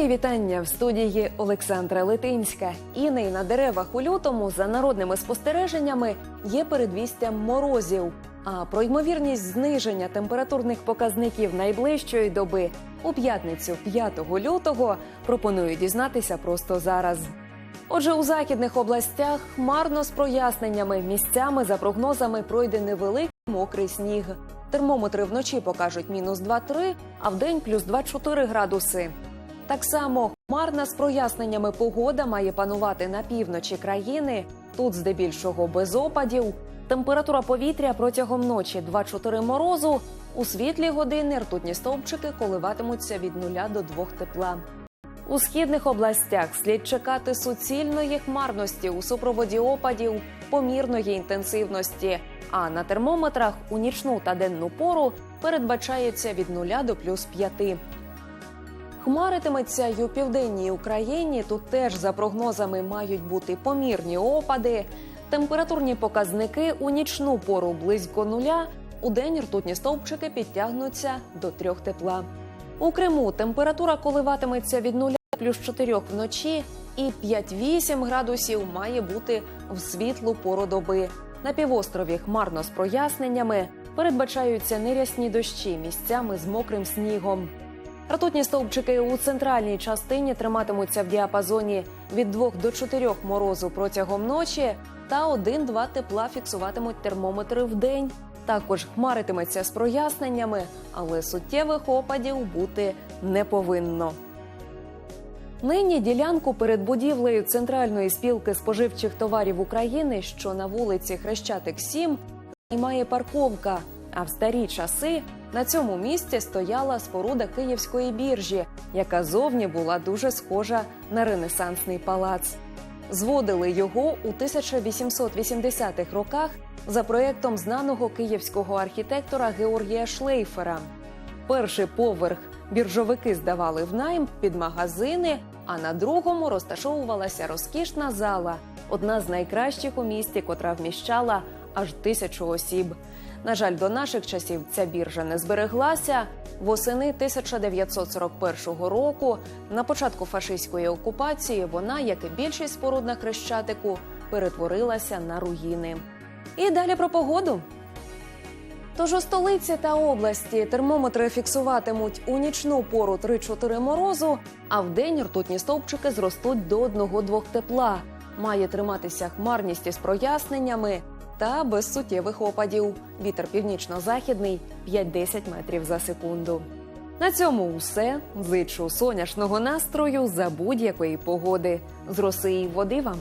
Мої вітання в студії Олександра Литинська. Іней на деревах у лютому за народними спостереженнями є передвістям морозів. А про ймовірність зниження температурних показників найближчої доби у п'ятницю 5 лютого пропоную дізнатися просто зараз. Отже, у західних областях хмарно з проясненнями місцями за прогнозами пройде невеликий мокрий сніг. Термометри вночі покажуть мінус 2-3, а вдень плюс 2-4 градуси. Так само хмарна з проясненнями погода має панувати на півночі країни. Тут здебільшого без опадів. Температура повітря протягом ночі 2-4 морозу. У світлі години ртутні стовпчики коливатимуться від 0 до 2 тепла. У східних областях слід чекати суцільної хмарності у супроводі опадів помірної інтенсивності. А на термометрах у нічну та денну пору передбачається від 0 до плюс 5. Хмаритиметься й у південній Україні. Тут теж за прогнозами мають бути помірні опади. Температурні показники у нічну пору близько нуля. У день ртутні стовпчики підтягнуться до трьох тепла. У Криму температура коливатиметься від 0 плюс 4 вночі і 5-8 градусів має бути в світлу пору доби. На півострові хмарно з проясненнями передбачаються нерясні дощі місцями з мокрим снігом. Ртутні стовпчики у центральній частині триматимуться в діапазоні від 2 до 4 морозу протягом ночі та 1-2 тепла фіксуватимуть термометри в день. Також хмаритиметься з проясненнями, але суттєвих опадів бути не повинно. Нині ділянку перед будівлею Центральної спілки споживчих товарів України, що на вулиці Хрещатик 7, займає парковка. А в старі часи на цьому місці стояла споруда Київської біржі, яка зовні була дуже схожа на ренесансний палац. Зводили його у 1880-х роках за проєктом знаного київського архітектора Георгія Шлейфера. Перший поверх біржовики здавали в найм під магазини, а на другому розташовувалася розкішна зала, одна з найкращих у місті, котра вміщала аж тисячу осіб. На жаль, до наших часів ця біржа не збереглася. Восени 1941 року, на початку фашистської окупації, вона, як і більшість споруд на Хрещатику, перетворилася на руїни. І далі про погоду. Тож у столиці та області термометри фіксуватимуть у нічну пору 3-4 морозу, а в день ртутні стовпчики зростуть до 1-2 тепла. Має триматися хмарність із проясненнями та без суттєвих опадів. Вітер північно-західний 5-10 метрів за секунду. На цьому все. Зичу сонячного настрою за будь-якої погоди. З роси і води вам.